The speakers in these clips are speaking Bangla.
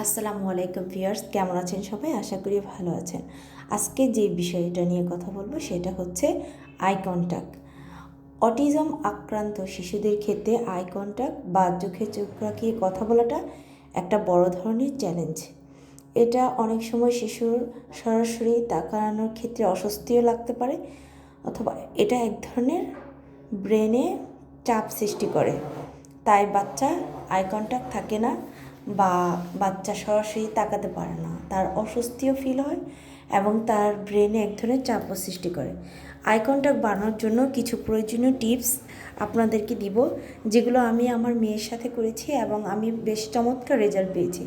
আসসালামু আলাইকুম ভিউয়ার্স, কেমন আছেন সবাই? আশা করি ভালো আছেন। আজকে যে বিষয়টা নিয়ে কথা বলব সেটা হচ্ছে আই কন্ট্যাক্ট অটিজম আক্রান্ত শিশুদের ক্ষেত্রে আই কন্ট্যাক্ট বা চোখে চোখ রাখিয়ে কথা বলাটা একটা বড় ধরনের চ্যালেঞ্জ এটা অনেক সময় শিশুর সরাসরি তাকানোর ক্ষেত্রে অস্বস্তিও লাগতে পারে, অথবা এটা এক ধরনের ব্রেনে চাপ সৃষ্টি করে। তাই বাচ্চা আই কন্ট্যাক্ট থাকে না বা বাচ্চা সরাসরি তাকাতে পারে না। তার অস্বস্তিও ফিল হয় এবং তার ব্রেনে এক ধরনের চাপও সৃষ্টি করে। আই কন্ট্যাক্ট বাড়ানোর জন্য কিছু প্রয়োজনীয় টিপস আপনাদেরকে দিব, যেগুলো আমি আমার মেয়ের সাথে করেছি এবং আমি বেশ চমৎকার রেজাল্ট পেয়েছি।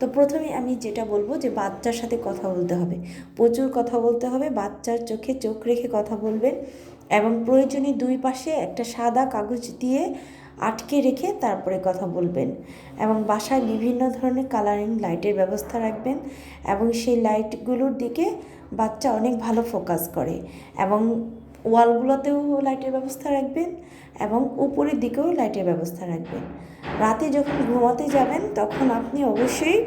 তো প্রথমে আমি যেটা বলব যে বাচ্চার সাথে কথা বলতে হবে। প্রচুর কথা বলতে হবে, বাচ্চার চোখে চোখ রেখে কথা বলবেন এবং প্রয়োজনে দুই পাশে একটা সাদা কাগজ দিয়ে আটকে রেখে তারপরে কথা বলবেন এবং বাসায় বিভিন্ন ধরনের কালারিং লাইটের ব্যবস্থা রাখবেন এবং সেই লাইটগুলোর দিকে বাচ্চা অনেক ভালো ফোকাস করে এবং ওয়ালগুলোতেও লাইটের ব্যবস্থা রাখবেন এবং উপরের দিকেও লাইটের ব্যবস্থা রাখবেন। রাতে যখন ঘুমাতে যাবেন, তখন আপনি অবশ্যই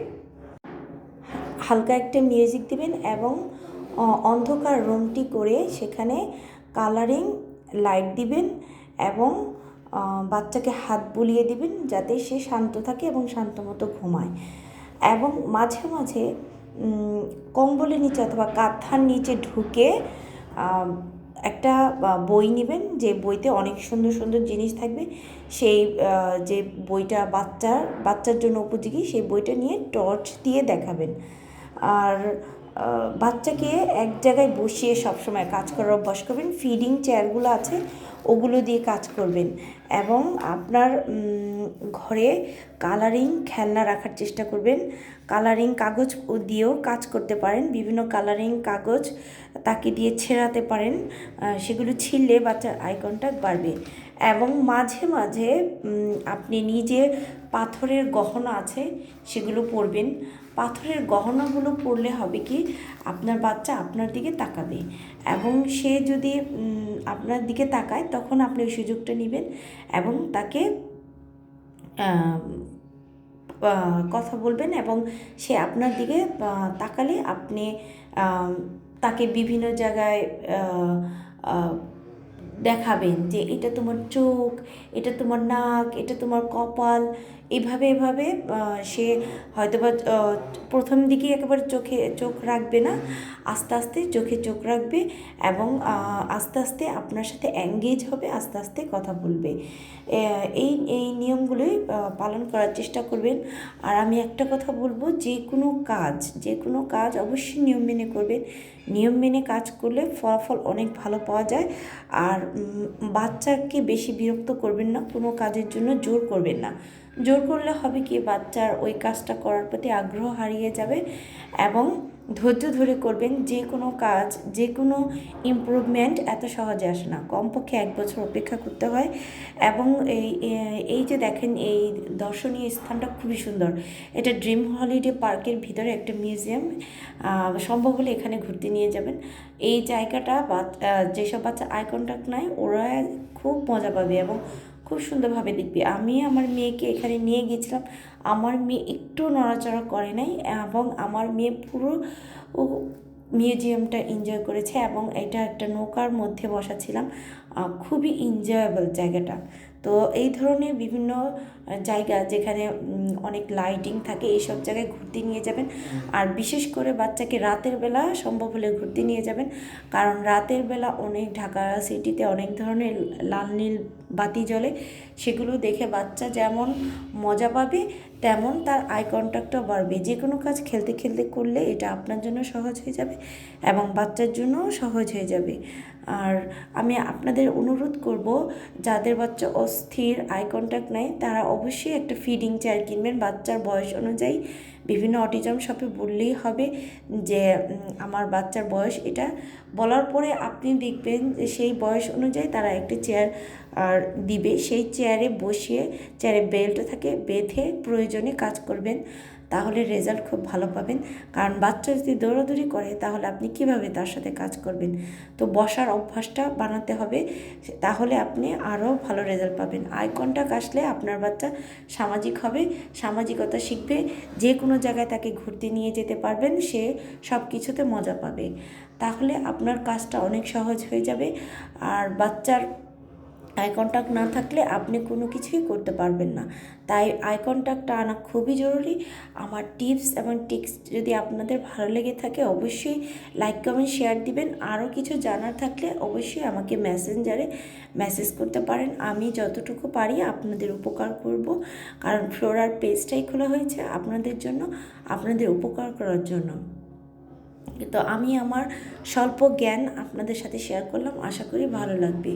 হালকা একটা মিউজিক দিবেন এবং অন্ধকার রুমটি করে সেখানে কালারিং লাইট দিবেন এবং বাচ্চাকে হাত বুলিয়ে দিবেন যাতে সে শান্ত থাকে এবং শান্ত মতো ঘুমায়। এবং মাঝে মাঝে কম্বলের নিচে অথবা কাঁথার নিচে ঢুকে একটা বই নেবেন। যে বইতে অনেক সুন্দর সুন্দর জিনিস থাকবে। সেই যে বইটা বাচ্চার বাচ্চার জন্য উপযোগী, সেই বইটা নিয়ে টর্চ দিয়ে দেখাবেন। আর বাচ্চাকে এক জায়গায় বসিয়ে সবসময় কাজ করার অভ্যাস করবেন ফিডিং চেয়ারগুলো আছে, ওগুলো দিয়ে কাজ করবেন এবং আপনার ঘরে কালারিং খেলনা রাখার চেষ্টা করবেন। কালারিং কাগজ দিয়েও কাজ করতে পারেন, বিভিন্ন কালারিং কাগজ তাকে দিয়ে ছেঁড়াতে পারেন সেগুলো ছিললে বাচ্চার আই কন্ট্যাক্ট বাড়বে। এবং মাঝে মাঝে আপনি নিজে পাথরের গহনা আছে, সেগুলো পরবেন। পাথরের গহনাগুলো পরলে হবে কি, আপনার বাচ্চা আপনার দিকে তাকাবে এবং সে যদি আপনার দিকে তাকায়, তখন আপনি ওই সুযোগটা নেবেন এবং তাকে কথা বলবেন এবং সে আপনার দিকে তাকালে আপনি তাকে বিভিন্ন জায়গায় দেখাবেন যে এটা তোমার চোখ এটা তোমার নাক এটা তোমার কপাল এভাবে এভাবে সে হয়তোবা প্রথম দিকে একেবারে চোখে, চোখ রাখবে না, আস্তে আস্তে চোখে চোখ রাখবে এবং আস্তে আস্তে আপনার সাথে অ্যাঙ্গেজ হবে, আস্তে আস্তে কথা বলবে। এই এই নিয়মগুলোই পালন করার চেষ্টা করবেন। আর আমি একটা কথা বলব, যে কোনো কাজ, যে কোনো কাজ অবশ্যই নিয়ম মেনে করবেন। নিয়ম মেনে কাজ করলে ফলাফল অনেক ভালো পাওয়া যায়। আর বাচ্চাকে বেশি বিরক্ত করবেন না, কোনো কাজের জন্য জোর করবেন না। জোর করলে হবে কি বাচ্চার ওই কাজটা করার প্রতি আগ্রহ হারিয়ে যাবে এবং ধৈর্য ধরে করবেন যে কোনো কাজ যে কোনো ইমপ্রুভমেন্ট এত সহজে আসে না। কমপক্ষে এক বছর অপেক্ষা করতে হয় এবং এই এই যে দেখেন এই দর্শনীয় স্থানটা খুবই সুন্দর। এটা ড্রিম হলিডে পার্কের ভিতরে একটা মিউজিয়াম সম্ভব হলে এখানে ঘুরতে নিয়ে যাবেন। এই জায়গাটা আহ, যেসব বাচ্চা আই কন্ট্যাক্ট নাই ওরা খুব মজা পাবে এবং খুব সুন্দরভাবে দেখবি। আমি আমার মেয়েকে এখানে নিয়ে গিয়েছিলাম। আমার মেয়ে একটু নড়াচড়া করে নাই এবং আমার মেয়ে পুরো মিউজিয়ামটা এনজয় করেছে এবং এটা একটা নৌকার মধ্যে বসা ছিলাম খুবই এনজয়েবল জায়গাটা। তো এই ধরনের বিভিন্ন জায়গা যেখানে অনেক লাইটিং থাকে, এইসব জায়গায় ঘুরতে নিয়ে যাবেন। আর বিশেষ করে বাচ্চাকে রাতের বেলা সম্ভব হলে ঘুরতে নিয়ে যাবেন। কারণ রাতের বেলা অনেক ঢাকা সিটিতে অনেক ধরনের লাল নীল বাতি জ্বলে, সেগুলো দেখে বাচ্চা যেমন মজা পাবে তেমন তার আই কন্ট্যাক্টও বাড়বে। যে কোনো কাজ খেলতে খেলতে করলে এটা আপনার জন্য সহজ হয়ে যাবে এবং বাচ্চার জন্যও সহজ হয়ে যাবে। আর আমি আপনাদের অনুরোধ করব, যাদের বাচ্চা অস্থির আই কন্ট্যাক্ট নেয় তারা অবশ্যই একটা ফিডিং চেয়ার কিনবেন। বাচ্চার বয়স অনুযায়ী বিভিন্ন অটিজম শপে বললেই হবে যে আমার বাচ্চার বয়স এটা। বলার পরে আপনি দেখবেন যে, সেই বয়স অনুযায়ী তারা একটা চেয়ার আর দিবে। সেই চেয়ারে বসিয়ে চেয়ারে বেল্ট থাকে, বেঁধে প্রয়োজনে কাজ করবেন। তাহলে রেজাল্ট খুব ভালো পাবেন। কারণ বাচ্চা যদি দৌড়াদৌড়ি করে, তাহলে আপনি কীভাবে তার সাথে কাজ করবেন? তো বসার অভ্যাসটা বানাতে হবে, তাহলে আপনি আরও ভালো রেজাল্ট পাবেন। আই কন্ট্যাক্ট আসলে আপনার বাচ্চা সামাজিক হবে, সামাজিকতা শিখবে, যে কোনো জায়গায় তাকে ঘুরতে নিয়ে যেতে পারবেন, সে সব কিছুতে মজা পাবে। তাহলে আপনার কাজটা অনেক সহজ হয়ে যাবে। আর বাচ্চার আই কন্ট্যাক্ট না থাকলে আপনি কোনো কিছুই করতে পারবেন না। তাই আই কন্ট্যাক্টটা আনা খুবই জরুরি। আমার টিপস এবং টিক্স যদি আপনাদের ভালো লেগে থাকে অবশ্যই লাইক কমেন্ট শেয়ার দিবেন। আরও কিছু জানার থাকলে অবশ্যই আমাকে মেসেঞ্জারে মেসেজ করতে পারেন। আমি যতটুকু পারি আপনাদের উপকার করব। কারণ ফ্লোরার পেজটাই খোলা হয়েছে আপনাদের জন্য, আপনাদের উপকার করার জন্য। তো আমি আমার স্বল্প জ্ঞান আপনাদের সাথে শেয়ার করলাম। আশা করি ভালো লাগবে।